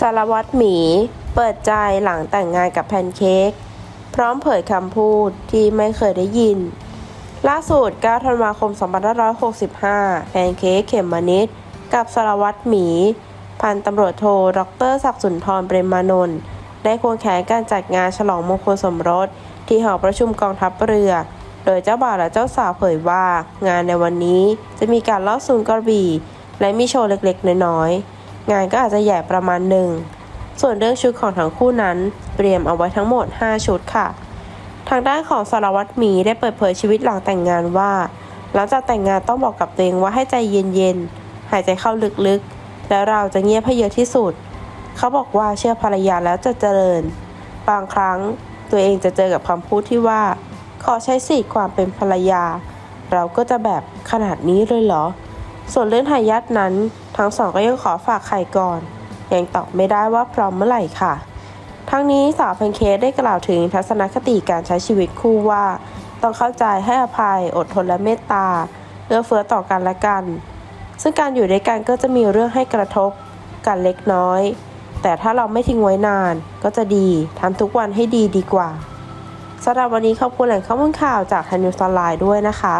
สารวัตรหมี เปิดใจหลังแต่งงานกับแพนเค้กพร้อมเผยคำพูดที่ไม่เคยได้ยิน ล่าสุด 9 ธันวาคม 2565 แพนเค้กเขมมนิดกับสารวัตรหมี พันตำรวจโทดรศักดิ์สุนทรเปรมานนท์ได้ควงแขนการจัดงานฉลองมงคลสมรส ที่หอประชุมกองทัพเรือ โดยเจ้าบ่าวและเจ้าสาวเผยว่างานในวันนี้จะมีการลอดซุนกระบี่ และมีโชว์เล็กๆ น้อยๆ งานก็อาจจะใหญ่ประมาณหนึ่ง ส่วนเรื่องชุดของทั้งคู่นั้นเตรียมเอาไว้ทั้งหมด 5 ชุดค่ะ ทางด้านของสารวัตรหมีได้เปิดเผยชีวิตหลังแต่งงานว่า หลังจากแต่งงานต้องบอกกับตัวเองว่าให้ใจเย็นๆ หายใจเข้าลึกๆ แล้วเราจะเงียบให้เยอะที่สุด เขาบอกว่าเชื่อภรรยาแล้วจะเจริญ บางครั้งตัวเองจะเจอกับคำพูดที่ว่า ขอใช้สิทธิ์ความเป็นภรรยา เราก็จะแบบขนาดนี้เลยเหรอ ส่วนเรื่องทายาทนั้น ทั้งสองก็ยังขอฝากไข่ก่อน ยังตอบไม่ได้ว่าพร้อมเมื่อไหร่ค่ะ ทั้งนี้สาวแพนเค้กได้กล่าวถึงทัศนคติการใช้ชีวิตคู่ว่า ต้องเข้าใจให้อภัยอดทนและเมตตาเอื้อเฟื้อต่อกันและกัน ซึ่งการอยู่ด้วยกันก็จะมีเรื่องให้กระทบกันเล็กน้อย แต่ถ้าเราไม่ทิ้งไว้นาน ก็จะดีทำทุกวันให้ดีดีกว่าสำหรับวันนี้ขอบคุณแหล่งข้อมูลข่าวจากทันยูสไลน์ด้วยนะคะ